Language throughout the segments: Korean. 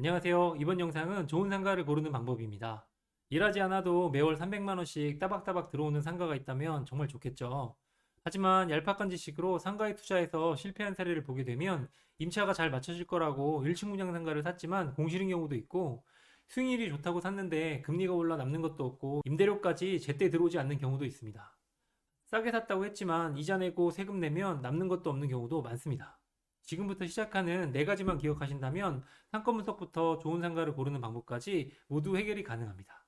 안녕하세요. 이번 영상은 좋은 상가를 고르는 방법입니다. 일하지 않아도 매월 300만원씩 따박따박 들어오는 상가가 있다면 정말 좋겠죠. 하지만 얄팍한 지식으로 상가에 투자해서 실패한 사례를 보게 되면 임차가 잘 맞춰질 거라고 1층 분양 상가를 샀지만 공실인 경우도 있고 수익률이 좋다고 샀는데 금리가 올라 남는 것도 없고 임대료까지 제때 들어오지 않는 경우도 있습니다. 싸게 샀다고 했지만 이자 내고 세금 내면 남는 것도 없는 경우도 많습니다. 지금부터 시작하는 네 가지만 기억하신다면 상권 분석부터 좋은 상가를 고르는 방법까지 모두 해결이 가능합니다.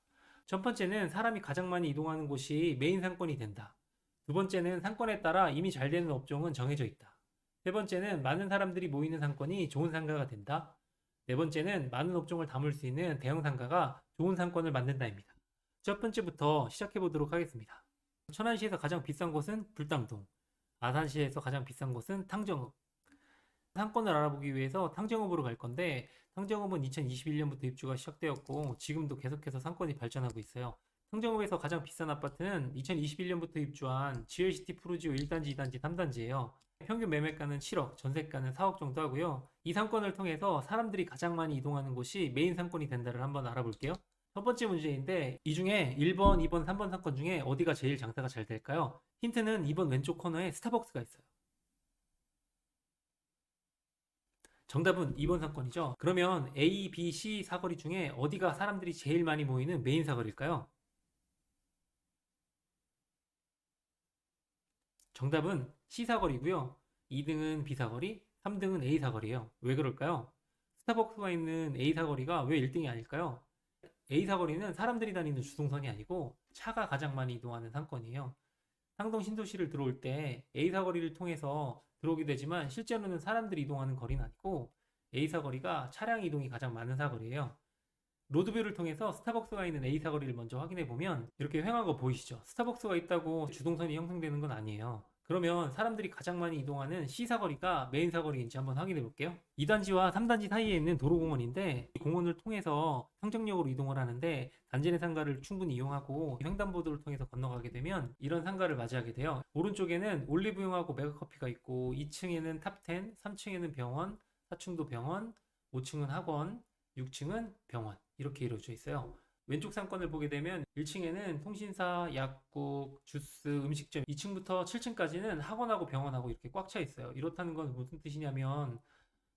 첫 번째는 사람이 가장 많이 이동하는 곳이 메인 상권이 된다. 두 번째는 상권에 따라 이미 잘 되는 업종은 정해져 있다. 세 번째는 많은 사람들이 모이는 상권이 좋은 상가가 된다. 네 번째는 많은 업종을 담을 수 있는 대형 상가가 좋은 상권을 만든다입니다. 첫 번째부터 시작해 보도록 하겠습니다. 천안시에서 가장 비싼 곳은 불당동, 아산시에서 가장 비싼 곳은 탕정읍, 상권을 알아보기 위해서 탕정읍으로 갈 건데 탕정읍은 2021년부터 입주가 시작되었고 지금도 계속해서 상권이 발전하고 있어요. 탕정읍에서 가장 비싼 아파트는 2021년부터 입주한 GLCT 프루지오 1단지, 2단지, 3단지예요. 평균 매매가는 7억, 전세가는 4억 정도 하고요. 이 상권을 통해서 사람들이 가장 많이 이동하는 곳이 메인 상권이 된다를 한번 알아볼게요. 첫 번째 문제인데 이 중에 1번, 2번, 3번 상권 중에 어디가 제일 장사가 잘 될까요? 힌트는 2번 왼쪽 코너에 스타벅스가 있어요. 정답은 2번 사건이죠. 그러면 A, B, C 사거리 중에 어디가 사람들이 제일 많이 모이는 메인 사거리일까요? 정답은 C 사거리고요. 2등은 B 사거리, 3등은 A 사거리예요. 왜 그럴까요? 스타벅스가 있는 A 사거리가 왜 1등이 아닐까요? A 사거리는 사람들이 다니는 주동선이 아니고 차가 가장 많이 이동하는 상권이에요. 상동 신도시를 들어올 때 A 사거리를 통해서 들어오게 되지만 실제로는 사람들이 이동하는 거리는 아니고 A 사거리가 차량 이동이 가장 많은 사거리예요. 로드뷰를 통해서 스타벅스가 있는 A 사거리를 먼저 확인해 보면 이렇게 거 보이시죠? 스타벅스가 있다고 주동선이 형성되는 건 아니에요. 그러면 사람들이 가장 많이 이동하는 C 사거리가 메인 사거리인지 한번 확인해 볼게요. 2단지와 3단지 사이에 있는 도로공원인데 이 공원을 통해서 평정역으로 이동을 하는데 단지 내 상가를 충분히 이용하고 횡단보도를 통해서 건너가게 되면 이런 상가를 맞이하게 돼요. 오른쪽에는 올리브영하고 메가커피가 있고 2층에는 탑10, 3층에는 병원, 4층도 병원, 5층은 학원, 6층은 병원 이렇게 이루어져 있어요. 왼쪽 상권을 보게 되면 1층에는 통신사, 약국, 주스, 음식점, 2층부터 7층까지는 학원하고 병원하고 이렇게 꽉 차 있어요. 이렇다는 건 무슨 뜻이냐면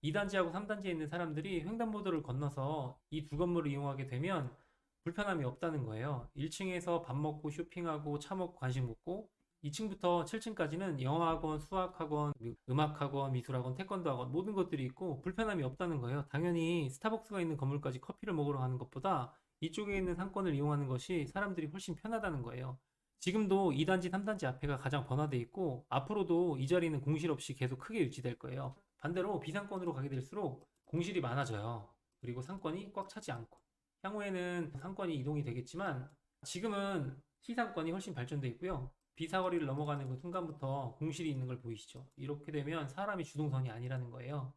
2단지하고 3단지에 있는 사람들이 횡단보도를 건너서 이 두 건물을 이용하게 되면 불편함이 없다는 거예요. 1층에서 밥 먹고 쇼핑하고 차 먹고 간식 먹고 2층부터 7층까지는 영어학원, 수학학원, 음악학원, 미술학원, 태권도학원 모든 것들이 있고 불편함이 없다는 거예요. 당연히 스타벅스가 있는 건물까지 커피를 먹으러 가는 것보다 이쪽에 있는 상권을 이용하는 것이 사람들이 훨씬 편하다는 거예요. 지금도 2단지, 3단지 앞에가 가장 번화돼 있고 앞으로도 이 자리는 공실 없이 계속 크게 유지될 거예요. 반대로 비상권으로 가게 될수록 공실이 많아져요. 그리고 상권이 꽉 차지 않고 향후에는 상권이 이동이 되겠지만 지금은 C상권이 훨씬 발전돼 있고요. B사거리를 넘어가는 그 순간부터 공실이 있는 걸 보이시죠? 이렇게 되면 사람이 주동선이 아니라는 거예요.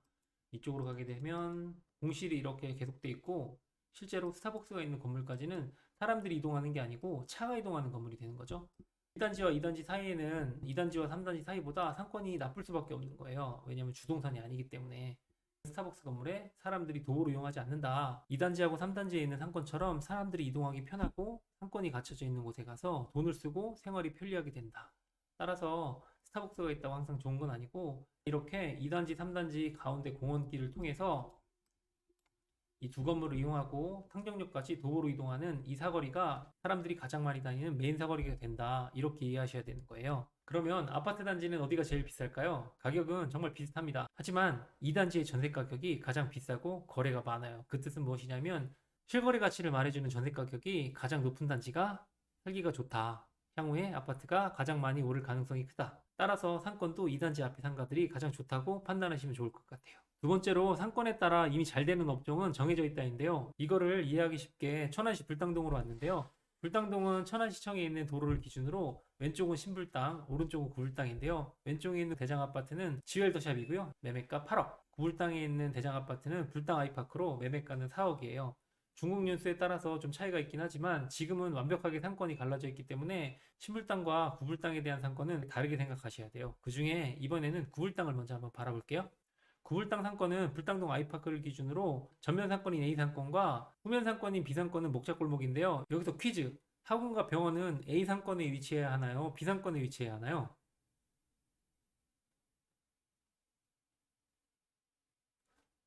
이쪽으로 가게 되면 공실이 이렇게 계속돼 있고 실제로 스타벅스가 있는 건물까지는 사람들이 이동하는 게 아니고 차가 이동하는 건물이 되는 거죠. 1단지와 2단지 사이에는 2단지와 3단지 사이보다 상권이 나쁠 수밖에 없는 거예요. 왜냐하면 주동산이 아니기 때문에 스타벅스 건물에 사람들이 도보로 이용하지 않는다. 2단지하고 3단지에 있는 상권처럼 사람들이 이동하기 편하고 상권이 갖춰져 있는 곳에 가서 돈을 쓰고 생활이 편리하게 된다. 따라서 스타벅스가 있다고 항상 좋은 건 아니고 이렇게 2단지, 3단지 가운데 공원길을 통해서 이 두 건물을 이용하고 탕정역까지 도보로 이동하는 이 사거리가 사람들이 가장 많이 다니는 메인 사거리가 된다. 이렇게 이해하셔야 되는 거예요. 그러면 아파트 단지는 어디가 제일 비쌀까요? 가격은 정말 비슷합니다. 하지만 2단지의 전세 가격이 가장 비싸고 거래가 많아요. 그 뜻은 무엇이냐면 실거래 가치를 말해주는 전세 가격이 가장 높은 단지가 살기가 좋다. 향후에 아파트가 가장 많이 오를 가능성이 크다. 따라서 상권도 2단지 앞의 상가들이 가장 좋다고 판단하시면 좋을 것 같아요. 두 번째로 상권에 따라 이미 잘 되는 업종은 정해져 있다인데요. 이거를 이해하기 쉽게 천안시 불당동으로 왔는데요. 불당동은 천안시청에 있는 도로를 기준으로 왼쪽은 신불당, 오른쪽은 구불당인데요. 왼쪽에 있는 대장 아파트는 지웰더샵이고요. 매매가 8억. 구불당에 있는 대장 아파트는 불당 아이파크로 매매가는 4억이에요. 중국 년수에 따라서 좀 차이가 있긴 하지만 지금은 완벽하게 상권이 갈라져 있기 때문에 신불당과 구불당에 대한 상권은 다르게 생각하셔야 돼요. 그 중에 이번에는 구불당을 먼저 한번 바라볼게요. 구불당 상권은 불당동 아이파크를 기준으로 전면 상권인 A 상권과 후면 상권인 B 상권은 목자골목인데요. 여기서 퀴즈. 학원과 병원은 A 상권에 위치해야 하나요? B 상권에 위치해야 하나요?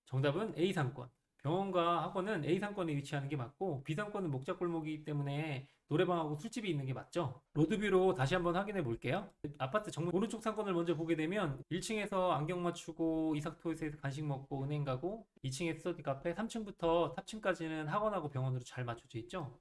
정답은 A 상권. 병원과 학원은 A 상권에 위치하는 게 맞고 B 상권은 목자 골목이기 때문에 노래방하고 술집이 있는 게 맞죠? 로드뷰로 다시 한번 확인해 볼게요. 아파트 정문 오른쪽 상권을 먼저 보게 되면 1층에서 안경 맞추고 이삭토에서 간식 먹고 은행 가고 2층에 스터디 카페 3층부터 탑층까지는 학원하고 병원으로 잘 맞춰져 있죠.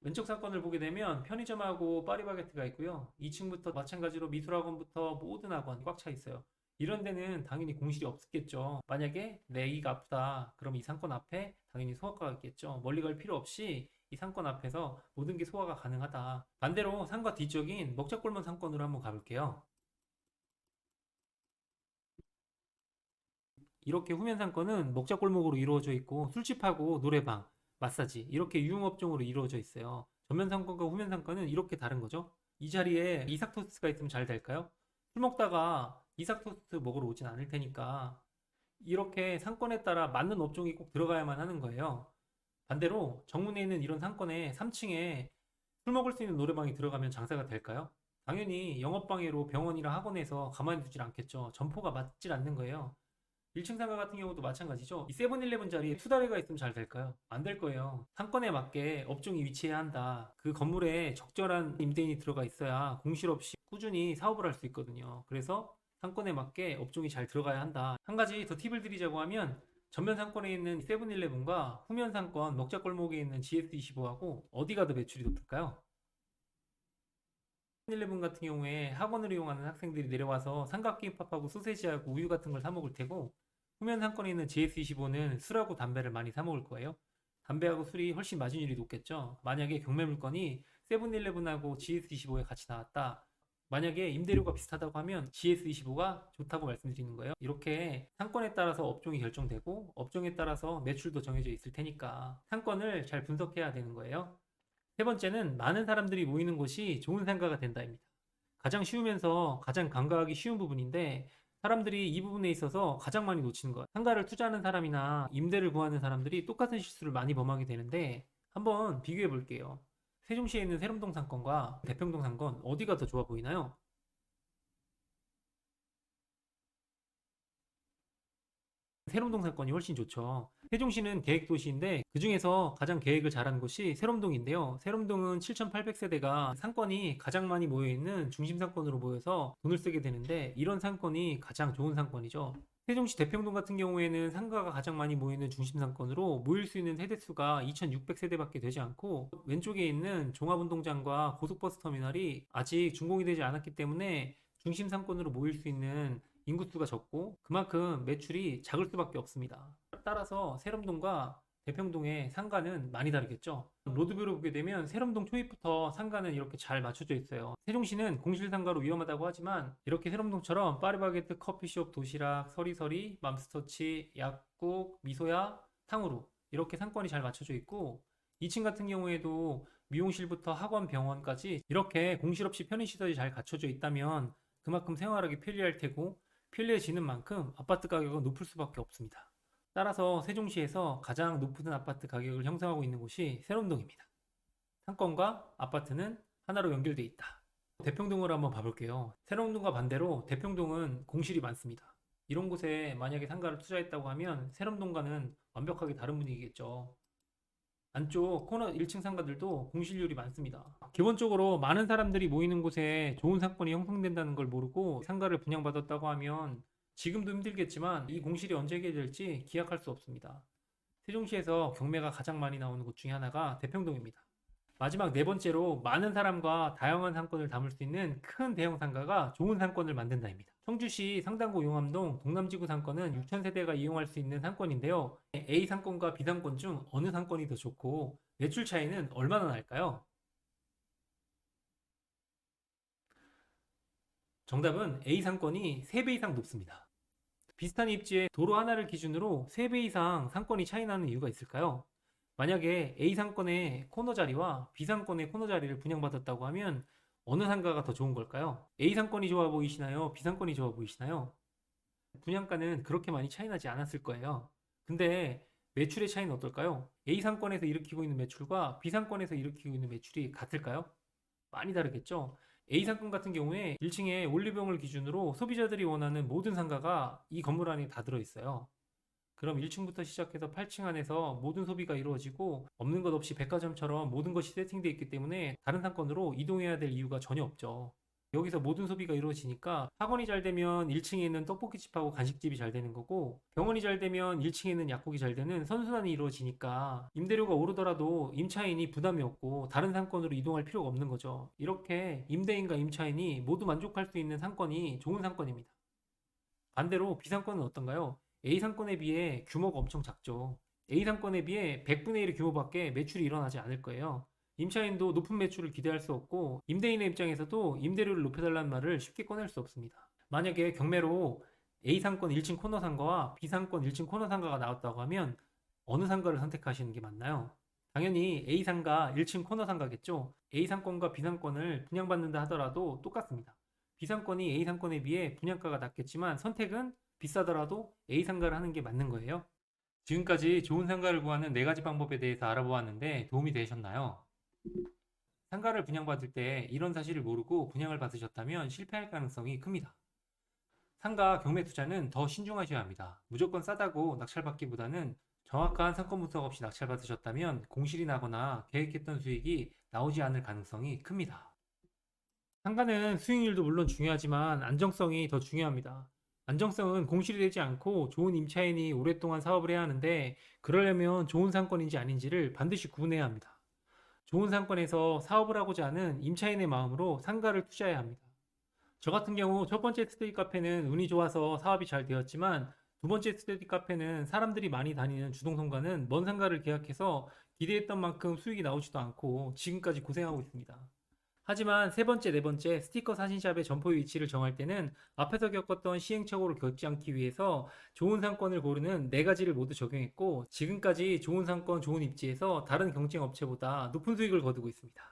왼쪽 상권을 보게 되면 편의점하고 파리바게트가 있고요. 2층부터 마찬가지로 미술학원부터 모든 학원 꽉 차 있어요. 이런 데는 당연히 공실이 없겠죠. 만약에 내 애기가 아프다. 그럼 이 상권 앞에 당연히 소아과가 있겠죠. 멀리 갈 필요 없이 이 상권 앞에서 모든 게 소화가 가능하다. 반대로 상가 뒤쪽인 먹자골목 상권으로 한번 가볼게요. 이렇게 후면 상권은 먹자골목으로 이루어져 있고 술집하고 노래방, 마사지 이렇게 유흥업종으로 이루어져 있어요. 전면 상권과 후면 상권은 이렇게 다른 거죠. 이 자리에 이삭 토스트가 있으면 잘 될까요? 술 먹다가 이삭 토스트 먹으러 오진 않을 테니까 이렇게 상권에 따라 맞는 업종이 꼭 들어가야만 하는 거예요. 반대로 정문에 있는 이런 상권에 3층에 술 먹을 수 있는 노래방이 들어가면 장사가 될까요? 당연히 영업방해로 병원이나 학원에서 가만히 두질 않겠죠. 점포가 맞질 않는 거예요. 1층 상가 같은 경우도 마찬가지죠. 이 세븐일레븐 자리에 투다리가 있으면 잘 될까요? 안 될 거예요. 상권에 맞게 업종이 위치해야 한다. 그 건물에 적절한 임대인이 들어가 있어야 공실 없이 꾸준히 사업을 할 수 있거든요. 그래서 상권에 맞게 업종이 잘 들어가야 한다. 한 가지 더 팁을 드리자고 하면 전면 상권에 있는 세븐일레븐과 후면 상권 먹자 골목에 있는 GS25하고 어디가 더 매출이 높을까요? 세븐일레븐 같은 경우에 학원을 이용하는 학생들이 내려와서 삼각김밥하고 소세지하고 우유 같은 걸 사 먹을 테고 후면 상권에 있는 GS25는 술하고 담배를 많이 사 먹을 거예요. 담배하고 술이 훨씬 마진율이 높겠죠. 만약에 경매 물건이 세븐일레븐하고 GS25에 같이 나왔다. 만약에 임대료가 비슷하다고 하면 GS25가 좋다고 말씀드리는 거예요. 이렇게 상권에 따라서 업종이 결정되고 업종에 따라서 매출도 정해져 있을 테니까 상권을 잘 분석해야 되는 거예요. 세 번째는 많은 사람들이 모이는 곳이 좋은 상가가 된다입니다. 가장 쉬우면서 가장 간과하기 쉬운 부분인데 사람들이 이 부분에 있어서 가장 많이 놓치는 거예요. 상가를 투자하는 사람이나 임대를 구하는 사람들이 똑같은 실수를 많이 범하게 되는데 한번 비교해 볼게요. 세종시에 있는 세롬동 상권과 대평동 상권 어디가 더 좋아 보이나요? 세롬동 상권이 훨씬 좋죠. 세종시는 계획 도시인데 그 중에서 가장 계획을 잘한 곳이 세롬동인데요. 세롬동은 7,800세대가 상권이 가장 많이 모여 있는 중심 상권으로 모여서 돈을 쓰게 되는데 이런 상권이 가장 좋은 상권이죠. 세종시 대평동 같은 경우에는 상가가 가장 많이 모이는 중심 상권으로 모일 수 있는 세대수가 2,600세대밖에 되지 않고 왼쪽에 있는 종합운동장과 고속버스 터미널이 아직 준공이 되지 않았기 때문에 중심 상권으로 모일 수 있는 인구수가 적고 그만큼 매출이 작을 수밖에 없습니다. 따라서 세롬동과 대평동의 상가는 많이 다르겠죠. 로드뷰로 보게 되면 세롬동 초입부터 상가는 이렇게 잘 맞춰져 있어요. 세종시는 공실 상가로 위험하다고 하지만 이렇게 세롬동처럼 파리바게트, 커피숍, 도시락, 서리서리, 맘스터치, 약국, 미소야, 탕후루 이렇게 상권이 잘 맞춰져 있고 2층 같은 경우에도 미용실부터 학원, 병원까지 이렇게 공실 없이 편의시설이 잘 갖춰져 있다면 그만큼 생활하기 편리할 테고 편리해지는 만큼 아파트 가격은 높을 수밖에 없습니다. 따라서 세종시에서 가장 높은 아파트 가격을 형성하고 있는 곳이 세롬동입니다. 상권과 아파트는 하나로 연결돼 있다. 대평동을 한번 봐볼게요. 세롬동과 반대로 대평동은 공실이 많습니다. 이런 곳에 만약에 상가를 투자했다고 하면 세롬동과는 완벽하게 다른 분위기겠죠. 안쪽 코너 1층 상가들도 공실률이 많습니다. 기본적으로 많은 사람들이 모이는 곳에 좋은 상권이 형성된다는 걸 모르고 상가를 분양받았다고 하면 지금도 힘들겠지만 이 공실이 언제 해결될지 기약할 수 없습니다. 세종시에서 경매가 가장 많이 나오는 곳 중에 하나가 대평동입니다. 마지막 네 번째로 많은 사람과 다양한 상권을 담을 수 있는 큰 대형 상가가 좋은 상권을 만든다입니다. 청주시 상당구 용암동 동남지구 상권은 6,000세대가 이용할 수 있는 상권인데요. A 상권과 B 상권 중 어느 상권이 더 좋고 매출 차이는 얼마나 날까요? 정답은 A 상권이 3배 이상 높습니다. 비슷한 입지에 도로 하나를 기준으로 3배 이상 상권이 차이 나는 이유가 있을까요? 만약에 A 상권의 코너 자리와 B 상권의 코너 자리를 분양받았다고 하면 어느 상가가 더 좋은 걸까요? A 상권이 좋아 보이시나요? B 상권이 좋아 보이시나요? 분양가는 그렇게 많이 차이 나지 않았을 거예요. 근데 매출의 차이는 어떨까요? A 상권에서 일으키고 있는 매출과 B 상권에서 일으키고 있는 매출이 같을까요? 많이 다르겠죠? A 상권 같은 경우에 1층에 올리브영을 기준으로 소비자들이 원하는 모든 상가가 이 건물 안에 다 들어있어요. 그럼 1층부터 시작해서 8층 안에서 모든 소비가 이루어지고 없는 것 없이 백화점처럼 모든 것이 세팅되어 있기 때문에 다른 상권으로 이동해야 될 이유가 전혀 없죠. 여기서 모든 소비가 이루어지니까 학원이 잘 되면 1층에 있는 떡볶이집하고 간식집이 잘 되는 거고 병원이 잘 되면 1층에 있는 약국이 잘 되는 선순환이 이루어지니까 임대료가 오르더라도 임차인이 부담이 없고 다른 상권으로 이동할 필요가 없는 거죠. 이렇게 임대인과 임차인이 모두 만족할 수 있는 상권이 좋은 상권입니다. 반대로 B상권은 어떤가요? A상권에 비해 규모가 엄청 작죠. A상권에 비해 100분의 1의 규모밖에 매출이 일어나지 않을 거예요. 임차인도 높은 매출을 기대할 수 없고 임대인의 입장에서도 임대료를 높여달라는 말을 쉽게 꺼낼 수 없습니다. 만약에 경매로 A상권 1층 코너 상가와 B상권 1층 코너 상가가 나왔다고 하면 어느 상가를 선택하시는 게 맞나요? 당연히 A상가 1층 코너 상가겠죠. A상권과 B상권을 분양받는다 하더라도 똑같습니다. B상권이 A상권에 비해 분양가가 낮겠지만 선택은 비싸더라도 A상가를 하는 게 맞는 거예요. 지금까지 좋은 상가를 구하는 네 가지 방법에 대해서 알아보았는데 도움이 되셨나요? 상가를 분양받을 때 이런 사실을 모르고 분양을 받으셨다면 실패할 가능성이 큽니다. 상가 경매 투자는 더 신중하셔야 합니다. 무조건 싸다고 낙찰받기보다는 정확한 상권 분석 없이 낙찰받으셨다면 공실이 나거나 계획했던 수익이 나오지 않을 가능성이 큽니다. 상가는 수익률도 물론 중요하지만 안정성이 더 중요합니다. 안정성은 공실이 되지 않고 좋은 임차인이 오랫동안 사업을 해야 하는데 그러려면 좋은 상권인지 아닌지를 반드시 구분해야 합니다. 좋은 상권에서 사업을 하고자 하는 임차인의 마음으로 상가를 투자해야 합니다. 저 같은 경우 첫 번째 스테디 카페는 운이 좋아서 사업이 잘 되었지만 두 번째 스테디 카페는 사람들이 많이 다니는 주동성과는 먼 상가를 계약해서 기대했던 만큼 수익이 나오지도 않고 지금까지 고생하고 있습니다. 하지만 세 번째, 네 번째 스티커 사진샵의 점포의 위치를 정할 때는 앞에서 겪었던 시행착오를 겪지 않기 위해서 좋은 상권을 고르는 네 가지를 모두 적용했고 지금까지 좋은 상권, 좋은 입지에서 다른 경쟁 업체보다 높은 수익을 거두고 있습니다.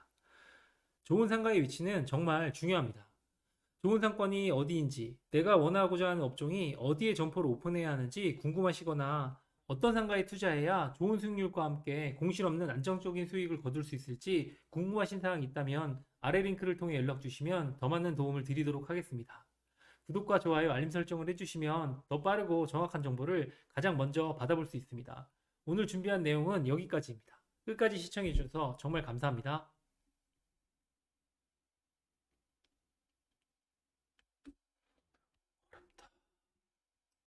좋은 상가의 위치는 정말 중요합니다. 좋은 상권이 어디인지, 내가 원하고자 하는 업종이 어디에 점포를 오픈해야 하는지 궁금하시거나 어떤 상가에 투자해야 좋은 수익률과 함께 공실 없는 안정적인 수익을 거둘 수 있을지 궁금하신 사항이 있다면 아래 링크를 통해 연락 주시면 더 많은 도움을 드리도록 하겠습니다. 구독과 좋아요, 알림 설정을 해주시면 더 빠르고 정확한 정보를 가장 먼저 받아볼 수 있습니다. 오늘 준비한 내용은 여기까지입니다. 끝까지 시청해주셔서 정말 감사합니다.